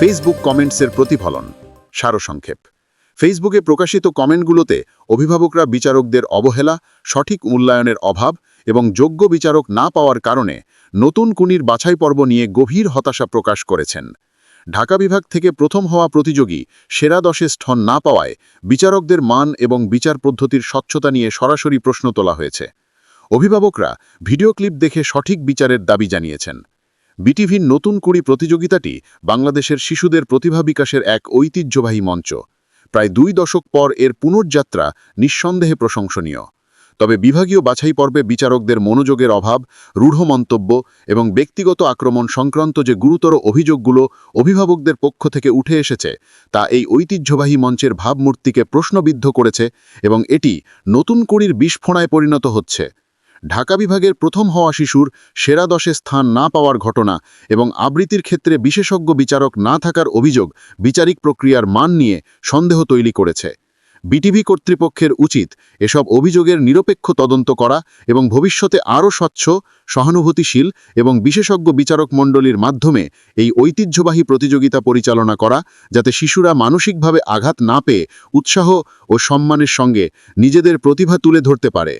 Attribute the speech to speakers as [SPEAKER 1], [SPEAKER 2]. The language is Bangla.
[SPEAKER 1] ফেসবুক কমেন্টসের প্রতিফলন। সারসংক্ষেপ। ফেসবুকে প্রকাশিত কমেন্টগুলোতে অভিভাবকরা বিচারকদের অবহেলা, সঠিক মূল্যায়নের অভাব এবং যোগ্য বিচারক না পাওয়ার কারণে নতুন কুনির বাছাই পর্ব নিয়ে গভীর হতাশা প্রকাশ করেছেন। ঢাকা বিভাগ থেকে প্রথম হওয়া প্রতিযোগী সেরা দশে স্থান না পাওয়ায় বিচারকদের মান এবং বিচার পদ্ধতির স্বচ্ছতা নিয়ে সরাসরি প্রশ্ন তোলা হয়েছে। অভিভাবকরা ভিডিও ক্লিপ দেখে সঠিক বিচারের দাবি জানিয়েছেন। বিটিভির নতুন কুড়ি প্রতিযোগিতাটি বাংলাদেশের শিশুদের প্রতিভা বিকাশের এক ঐতিহ্যবাহী মঞ্চ। প্রায় দুই দশক পর এর পুনর্যাত্রা নিঃসন্দেহে প্রশংসনীয়। তবে বিভাগীয় বাছাই পর্বে বিচারকদের মনোযোগের অভাব, রূঢ় মন্তব্য এবং ব্যক্তিগত আক্রমণ সংক্রান্ত যে গুরুতর অভিযোগগুলো অভিভাবকদের পক্ষ থেকে উঠে এসেছে, তা এই ঐতিহ্যবাহী মঞ্চের ভাবমূর্তিকে প্রশ্নবিদ্ধ করেছে এবং এটি নতুন কুড়ির বিস্ফোরণায় পরিণত হচ্ছে। ঢাকা বিভাগের প্রথম হওয়া শিশুর সেরা দশে স্থান না পাওয়ার ঘটনা এবং আবৃত্তির ক্ষেত্রে বিশেষজ্ঞ বিচারক না থাকার অভিযোগ বিচারিক প্রক্রিয়ার মান নিয়ে সন্দেহ তৈরি করেছে। বিটিভি কর্তৃপক্ষের উচিত এসব অভিযোগের নিরপেক্ষ তদন্ত করা এবং ভবিষ্যতে আরও স্বচ্ছ, সহানুভূতিশীল এবং বিশেষজ্ঞ বিচারক মণ্ডলীর মাধ্যমে এই ঐতিহ্যবাহী প্রতিযোগিতা পরিচালনা করা যাতে শিশুরা মানসিকভাবে আঘাত না পেয়ে উৎসাহ ও সম্মানের সঙ্গে নিজেদের প্রতিভা তুলে ধরতে পারে।